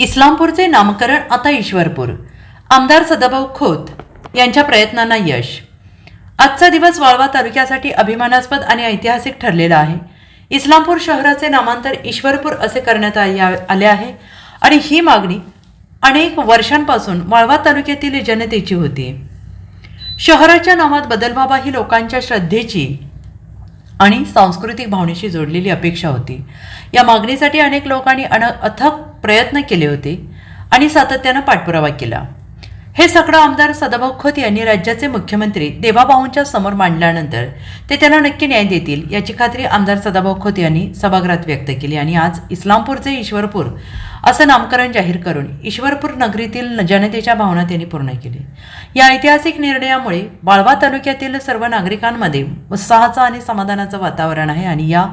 इस्लामपूरचे नामकरण आता ईश्वरपूर. आमदार सदाभाऊ खोत यांच्या प्रयत्नांना यश. आजचा दिवस वाळवा तालुक्यासाठी अभिमानास्पद आणि ऐतिहासिक ठरलेला आहे. इस्लामपूर शहराचे नामांतर ईश्वरपूर असे करण्यात आले आहे आणि ही मागणी अनेक वर्षांपासून वाळवा तालुक्यातील जनतेची होती. शहराच्या नावात बदल व्हावा ही लोकांच्या श्रद्धेची आणि सांस्कृतिक भावनेशी जोडलेली अपेक्षा होती. या मागणीसाठी अनेक लोकांनी अन अथक प्रयत्न केले होते आणि सातत्यानं पाठपुरावा केला. हे सगळं आमदार सदाभाऊ खोत यांनी राज्याचे मुख्यमंत्री देवाभाऊंच्या समोर मांडल्यानंतर ते त्यांना नक्की न्याय देतील याची खात्री आमदार सदाभाऊ खोत यांनी सभागृहात व्यक्त केली आणि आज इस्लामपूरचे ईश्वरपूर असं नामकरण जाहीर करून ईश्वरपूर नगरीतील जनतेच्या भावना त्यांनी पूर्ण केली. या ऐतिहासिक निर्णयामुळे बाळवा तालुक्यातील सर्व नागरिकांमध्ये उत्साहाचं आणि समाधानाचं वातावरण आहे आणि या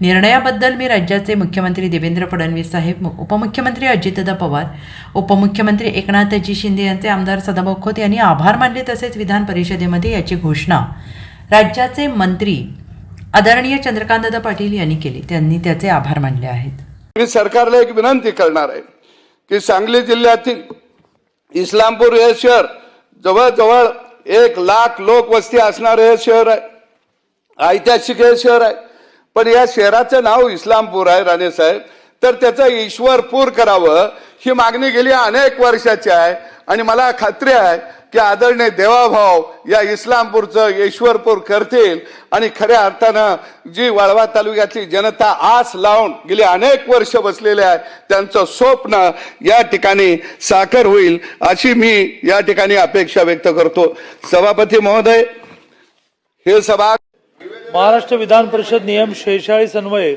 निर्णयाबद्दल मी राज्याचे मुख्यमंत्री देवेंद्र फडणवीस साहेब उपमुख्यमंत्री अजितदादा पवार उपमुख्यमंत्री एकनाथजी शिंदे यांचे आमदार सदाभाऊ खोत यांनी आभार मानले तसेच विधान परिषदेमध्ये याची घोषणा राज्याचे मंत्री आदरणीय चंद्रकांतदादा पाटील यांनी केली. त्यांनी त्याचे आभार मानले आहेत. मी सरकारला एक विनंती करणार आहे की सांगली जिल्ह्यातील इस्लामपूर हे शहर जवळजवळ एक लाख लोकवस्ती असणारे हे शहर आहे. ऐतिहासिक हे शहर आहे. पण या शहराचं नाव इस्लामपूर आहे राणे साहेब. तर त्याचं ईश्वरपूर करावं ही मागणी गेली अनेक वर्षाची आहे. आणि मला खात्री आहे की आदरणीय देवाभाव या इस्लामपूरचं ईश्वरपूर करतील. आणि खऱ्या अर्थानं जी वाळवा तालुक्यातली जनता आस लावून गेली अनेक वर्ष बसलेले आहे त्यांचं स्वप्न या ठिकाणी साकार होईल अशी मी या ठिकाणी अपेक्षा व्यक्त करतो. सभापती महोदय हे सभा महाराष्ट्र विधान परिषद नियम शेहेचाळीस अन्वये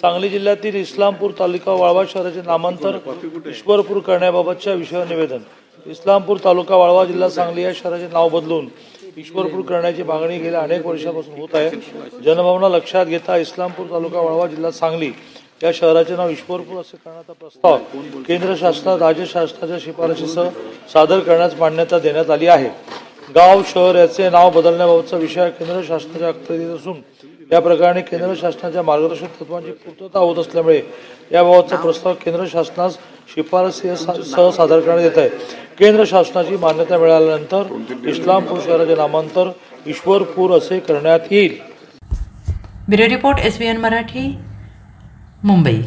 सांगली जिल्ह्यातील इस्लामपूर तालुका वाळवा शहराचे नामांतर ईश्वरपूर करण्याबाबतच्या विषयावर निवेदन. इस्लामपूर तालुका वाळवा जिल्हा सांगली या शहराचे नाव बदलून ईश्वरपूर करण्याची मागणी गेल्या अनेक वर्षापासून होत आहे. जनभावना लक्षात घेता इस्लामपूर तालुका वाळवा जिल्हा सांगली या शहराचे नाव ईश्वरपूर असे करण्याचा प्रस्ताव केंद्र शासनात राज्य शासनाच्या शिफारशीसह सादर करण्यास मान्यता देण्यात आली आहे. गाव शहर याचे नाव बदलण्याबाबतचा विषय केंद्र शासनाच्या अखत्यारीत असून या प्रकरणी केंद्र शासनाच्या मार्गदर्शक तत्वांची पूर्तता होत असल्यामुळे याबाबतचा प्रस्ताव केंद्र शासनास शिफारसी सह सादर करण्यात येत आहे. केंद्र शासनाची मान्यता मिळाल्यानंतर इस्लामपूर शहराचे नामांतर ईश्वरपूर असे करण्यात येईल. Bureau report S Marathi Mumbai.